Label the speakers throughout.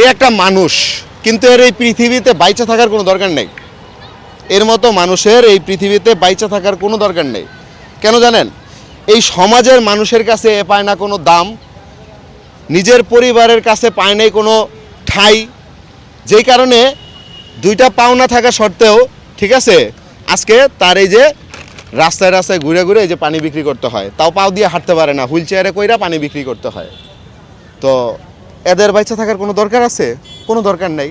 Speaker 1: এ একটা মানুষ, কিন্তু এর এই পৃথিবীতে বাইচা থাকার কোনো দরকার নেই। এর মতো মানুষের এই পৃথিবীতে বাইচা থাকার কোনো দরকার নেই। কেন জানেন? এই সমাজের মানুষের কাছে এ পায় না কোনো দাম, নিজের পরিবারের কাছে পায় নাই কোনো ঠাই। যেই কারণে দুইটা পাওনা থাকা সত্ত্বেও, ঠিক আছে, আজকে তার এই যে রাস্তায় রাস্তায় ঘুরে ঘুরে এই যে পানি বিক্রি করতে হয়, তাও পাও দিয়ে হাঁটতে পারে না, হুইল চেয়ারে কইরা পানি বিক্রি করতে হয়। তো এদের বাইচা থাকার কোনো দরকার আছে? কোনো দরকার নেই।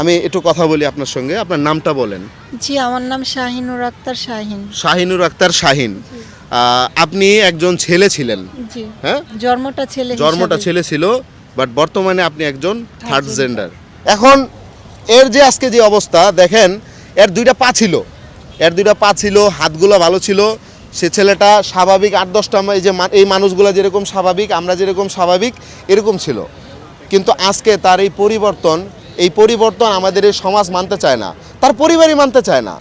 Speaker 1: আমি একটু কথা বলি আপনার সঙ্গে। আপনার নামটা বলেন।
Speaker 2: জি আমার নাম শাহিনুর আক্তার শাহিন।
Speaker 1: শাহিনুর আক্তার শাহিন। আপনি একজন ছেলে ছিলেন।
Speaker 2: জি
Speaker 1: হ্যাঁ?
Speaker 2: জন্মটা ছেলে
Speaker 1: জন্মটা ছেলে ছিল বাট বর্তমানে আপনি একজন থার্ড জেন্ডার এখন এর যে আজকে যে অবস্থা দেখেন এর দুইটা পা ছিল। এর দুইটা পা ছিল হাতগুলো ভালো ছিল সে ছেলেটা স্বাভাবিক আট দশটা এই যে এই মানুষগুলো যেরকম স্বাভাবিক আমরা যেরকম স্বাভাবিক এরকম ছিল। কিন্তু আজকে তার এই পরিবর্তন এই পরিবর্তন আমাদের এই সমাজ মানতে চায় না। তার পরিবারই মানতে চায় না।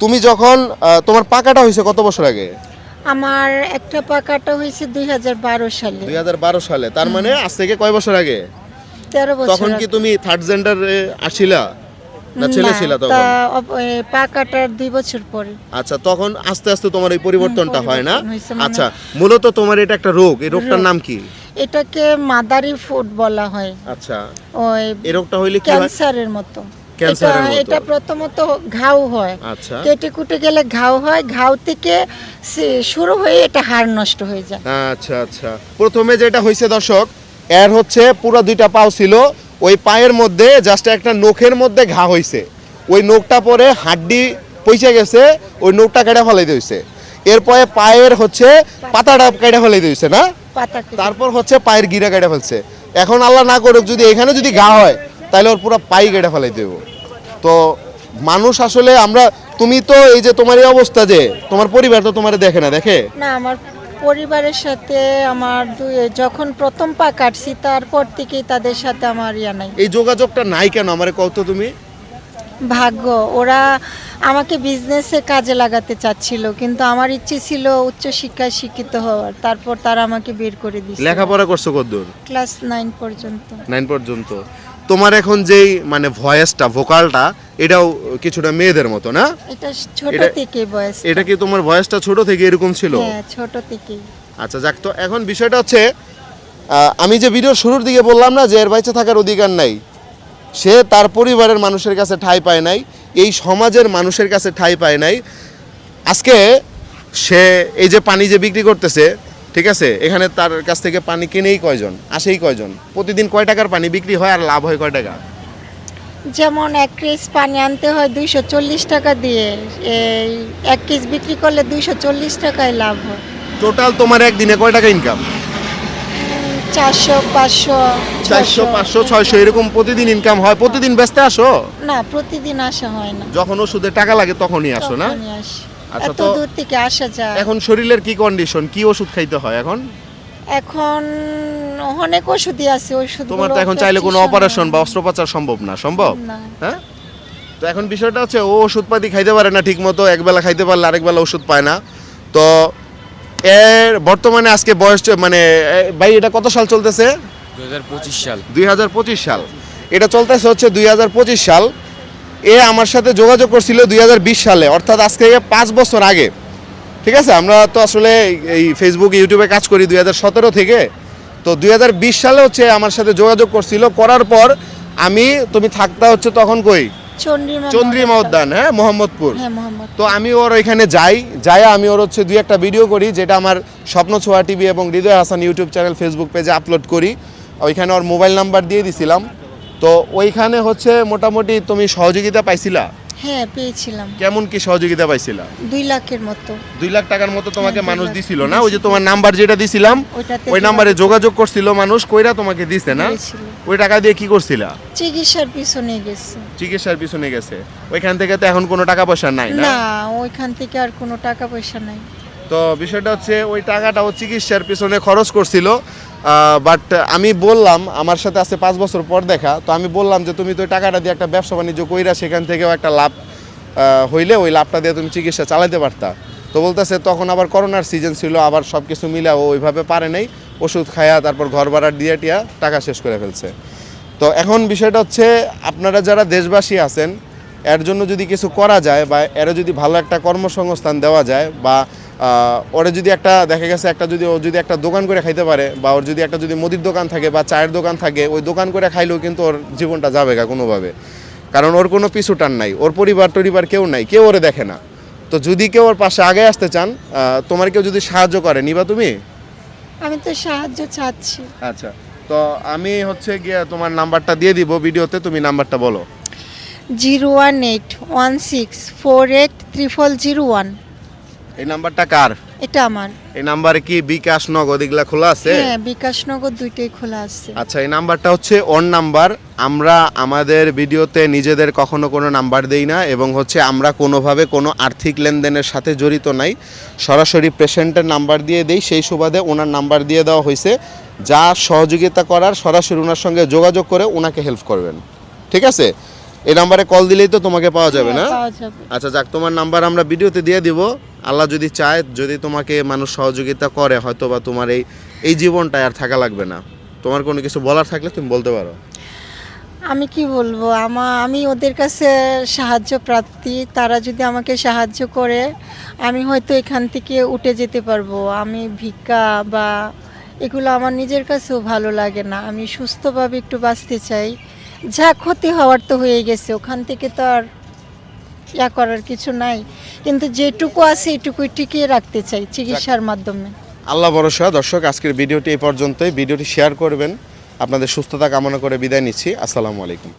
Speaker 1: তুমি যখন তোমার পাকাটা হয়েছে কত বছর আগে?
Speaker 2: আমার একটা পাকাটা হয়েছে দুই সালে।
Speaker 1: দুই হাজার বারো সালে। তার মানে আজ থেকে কয় বছর আগে? তখন কি তুমি থার্ড জেন্ডার আসিলা? না ছেলে
Speaker 2: না,
Speaker 1: ছিল তখন?
Speaker 2: এ, পাকাটার দুই বছর পরে।
Speaker 1: আচ্ছা তখন আস্তে আস্তে তোমার এই পরিবর্তনটা হয় না?
Speaker 2: পরিবর্তন হয়েছে, মানে-
Speaker 1: আচ্ছা মূলত তোমার এটা একটা রোগ এই রোগটার নাম কি?
Speaker 2: এটাকে মাদারি ফুড বলা হয়।
Speaker 1: আচ্ছা
Speaker 2: ওই
Speaker 1: এই রোগটা হইলে কি
Speaker 2: ক্যান্সারের মতো।
Speaker 1: ক্যান্সারের
Speaker 2: এটা-
Speaker 1: মতো।
Speaker 2: এটা প্রথমত ঘাও হয়।
Speaker 1: আচ্ছা।
Speaker 2: কেটে কুটে গেলে ঘাও হয় ঘাও থেকে শুরু হয়ে এটা হাড় নষ্ট হয়ে যায়।
Speaker 1: আচ্ছা আচ্ছা। প্রথমে যেটা হয়েছে দর্শক এর হচ্ছে পুরো দুইটা পাও ছিল ওই পায়ের মধ্যে জাস্ট একটা নখের মধ্যে ঘা হয়েছে ওই নখটা পরে হাড্ডি পয়সা গেছে ওই নখটা কেটে ফেলাই দিয়েছে এরপরে পায়ের হচ্ছে পাতাটা কেটে ফেলাই দিয়েছে না? তারপর হচ্ছে পায়ের গিরা কেটে ফেলছে। এখন আল্লাহ না করুক যদি এখানে যদি ঘা হয় তাহলে ওর পুরো পাই কেটে ফেলাই দেব। তো মানুষ আসলে আমরা তুমি তো এই যে তোমার এই অবস্থা যে তোমার পরিবার তো তোমার দেখে না দেখে?
Speaker 2: না আমার পরিবারের সাথে আমার যখন প্রথম পা কাটছি তারপর থেকেই তাদের সাথে আমার ইয়া নাই।
Speaker 1: এই যোগাযোগটা নাই কেন? আমার কত তুমি।
Speaker 2: ভাগ্য ওরা আমাকে বিজনেসে কাজে লাগাতে চাচ্ছিল কিন্তু আমার ইচ্ছে ছিল উচ্চ শিক্ষায় শিক্ষিত হওয়ার। তারপর তারা আমাকে বের করে দিয়েছে
Speaker 1: লেখাপড়া করছ কতদূর?
Speaker 2: ক্লাস নাইন পর্যন্ত।
Speaker 1: নাইন পর্যন্ত। তোমার এখন যেই মানে ভয়েসটা ভোকালটা এটাও কিছুটা মেয়েদের মতো না?
Speaker 2: এটা ছোট থেকে বয়স
Speaker 1: এটা কি তোমার ভয়েসটা ছোট থেকে এরকম ছিল?
Speaker 2: হ্যাঁ ছোট থেকেই।
Speaker 1: আচ্ছা যাক তো এখন বিষয়টা হচ্ছে আমি যে ভিডিওর শুরুর দিকে বললাম না যে এর বাইচে থাকার অধিকার নাই সে তার পরিবারের মানুষের কাছে ঠাঁই পায় নাই এই সমাজের মানুষের কাছে ঠাঁই পায় নাই। আজকে সে এই যে পানি যে বিক্রি করতেছে ঠিক আছে? এখানে তার কাছ থেকে পানি কিনেই কয়জন? আসেই কয়জন? প্রতিদিন কয় টাকার পানি বিক্রি হয় আর লাভ হয় কয় টাকা?
Speaker 2: যেমন এক কেজ পানি আনতে হয় দুইশো চল্লিশ টাকা দিয়ে। এই এক কেজ বিক্রি করলে দুইশো চল্লিশ টাকায় লাভ হয়।
Speaker 1: টোটাল তোমার একদিনে কয় টাকা ইনকাম
Speaker 2: চারশো পাঁচশো
Speaker 1: চারশো পাঁচশো ছয়শো এরকম প্রতিদিন ইনকাম হয়? প্রতিদিন ব্যস্ত আসো?
Speaker 2: না প্রতিদিন আসা হয় না।
Speaker 1: যখন ওষুধে টাকা লাগে তখনই আসো না?
Speaker 2: এত
Speaker 1: তো-
Speaker 2: দূর থেকে আসা যায়।
Speaker 1: এখন শরীরের কি কন্ডিশন কি ওষুধ খাইতে হয় এখন?
Speaker 2: এখন অনেক ওষুধই আছে ওষুধ
Speaker 1: তোমার তো এখন চাইলে কোনো অপারেশন বা অস্ত্রোপচার সম্ভব না সম্ভব? হ্যাঁ? তো এখন বিষয়টা হচ্ছে ও ওষুধপাতি খাইতে পারে না ঠিক মতো একবেলা খাইতে পারলে আরেকবেলা ওষুধ পায় না। তো এর বর্তমানে আজকে বয়স মানে ভাই এটা কত সাল চলতেছে?
Speaker 3: দু হাজার পঁচিশ সাল।
Speaker 1: দুই হাজার পঁচিশ সাল। এটা চলতেছে হচ্ছে দুই হাজার পঁচিশ সাল। এ আমার সাথে যোগাযোগ করছিল দুই হাজার বিশ সালে অর্থাৎ আজকে পাঁচ বছর আগে। ঠিক আছে? আমরা তো আসলে এই ফেসবুক ইউটিউবে কাজ করি দুই হাজার সতেরো থেকে। তো দুই হাজার বিশ সালে হচ্ছে আমার সাথে যোগাযোগ করছিল। করার পর আমি তুমি থাকতা হচ্ছে তখন কই?
Speaker 2: চন্দ্রিমা
Speaker 1: উদ্যান হ্যাঁ? মোহাম্মদপুর। তো আমি ওর ওইখানে যাই। যাই আমি ওর হচ্ছে দুই একটা ভিডিও করি যেটা আমার স্বপ্ন ছোঁয়া টিভি এবং Hridoy Hasan YouTube channel Facebook পেজে আপলোড করি। ওইখানে ওর মোবাইল নাম্বার দিয়ে দিছিলাম। তো ওইখানে হচ্ছে মোটামুটি তুমি সহযোগিতা পাইছিলা?
Speaker 2: হ্যাঁ পেয়েছিলাম।
Speaker 1: কেমন কি সহযোগিতা পাইছিলা?
Speaker 2: দুই লাখের মতো।
Speaker 1: দুই লাখ টাকার মতো তোমাকে
Speaker 2: হ্যাঁ,
Speaker 1: মানুষ দিছিল না? ওই যে তোমার নাম্বার যেটা দিছিলাম ওই নাম্বারে যোগাযোগ করছিল মানুষ কইরা তোমাকে দিছে না? ওই টাকা দিয়ে কি করছিলা?
Speaker 2: চিকিৎসার পিছনে গেছে।
Speaker 1: চিকিৎসার পিছনে গেছে। ওইখান থেকে তো এখন কোনো টাকা পয়সা নাই না
Speaker 2: ওইখান থেকে আর কোনো টাকা পয়সা নাই।
Speaker 1: তো বিষয়টা হচ্ছে ওই টাকাটা ও চিকিৎসার পিছনে খরচ করছিল বাট আমি বললাম, আমার সাথে আছে পাঁচ বছর পর দেখা, তো আমি বললাম যে তুমি তো ওই টাকাটা দিয়ে একটা ব্যবসা বাণিজ্য কইরা সেখান থেকেও একটা লাভ হইলে ওই লাভটা দিয়ে তুমি চিকিৎসা চালাতে পারতা। তো বলতেছে, তখন আবার করোনার সিজন ছিল, আবার সব কিছু মিলে ও ওইভাবে পারে নাই, ওষুধ খায়া তারপর ঘর ভাড়া দিয়ে টিয়া টাকা শেষ করে ফেলছে। তো এখন বিষয়টা হচ্ছে, আপনারা যারা দেশবাসী আছেন এর জন্য যদি কিছু করা যায় বা এর যদি ভালো একটা কর্মসংস্থান দেওয়া যায় বা ওরে যদি একটা দেখা গেছে একটা যদি ও যদি একটা দোকান করে খাইতে পারে বা ওর যদি একটা যদি মুদির দোকান থাকে বা চায়ের দোকান থাকে ওই দোকান করে খাইলেও কিন্তু ওর জীবনটা যাবে গা কোনোভাবে। কারণ ওর কোনো পিছু টান নাই ওর পরিবার টরিবার কেউ নাই কেউ ওরে দেখে না। তো যদি কেউ ওর পাশে আগে আসতে চান তোমার কেউ যদি সাহায্য করে নিবা তুমি?
Speaker 2: আমি তো সাহায্য চাচ্ছি।
Speaker 1: আচ্ছা তো আমি হচ্ছে গিয়ে তোমার নাম্বারটা দিয়ে দিব ভিডিওতে তুমি নাম্বারটা বলো।
Speaker 2: Zero one eight one six four eight triple zero one.
Speaker 1: এই নাম্বারটা কার?
Speaker 2: এটা আমার।
Speaker 1: এই নাম্বারে কি বিকাশ নগদ এগুলা খোলা আছে?
Speaker 2: হ্যাঁ বিকাশনগর দুইটাই খোলা আছে।
Speaker 1: আচ্ছা এই নাম্বারটা হচ্ছে অন নাম্বার। আমরা আমাদের ভিডিওতে নিজেদের কখনো কোনো নাম্বার দেই না এবং হচ্ছে আমরা কোনোভাবে কোনো আর্থিক লেনদেনের সাথে জড়িত নাই। সরাসরি পেশেন্টের নাম্বার দিয়ে দেই সেই সুবাদে ওনার নাম্বার দিয়ে দেওয়া হয়েছে। যা সহযোগিতা করার সরাসরি ওনার সঙ্গে যোগাযোগ করে ওনাকে হেল্প করবেন। ঠিক আছে? এই নাম্বারে কল দিলেই তো তোমাকে পাওয়া যাবে না?
Speaker 2: হ্যাঁ,
Speaker 1: আচ্ছা যাক তোমার নাম্বার আমরা ভিডিওতে দিয়ে দিব। আল্লাহ যদি চায় যদি তোমাকে মানুষ সহযোগিতা করে হয়তো বা তোমার এই এই জীবনটা আর থাকা লাগবে না। তোমার কোনো কিছু বলার থাকলে তুমি বলতে পারো।
Speaker 2: আমি কি বলব? আমা আমি ওদের কাছে সাহায্য প্রার্থী তারা যদি আমাকে সাহায্য করে আমি হয়তো এখান থেকে উঠে যেতে পারব। আমি ভিক্ষা বা এগুলো আমার নিজের কাছেও ভালো লাগে না। আমি সুস্থভাবে একটু বাঁচতে চাই। যা ক্ষতি হওয়ার তো হয়ে গেছে ওখান থেকে তো আর ইয়া করার কিছু নাই। কিন্তু যেটুকু আছে এটুকুই টিকিয়ে রাখতে চাই চিকিৎসার মাধ্যমে।
Speaker 1: আল্লাহ ভরসা দর্শক আজকের ভিডিওটি এই পর্যন্তই। ভিডিওটি শেয়ার করবেন। আপনাদের সুস্থতা কামনা করে বিদায় নিচ্ছি। আসসালামু আলাইকুম।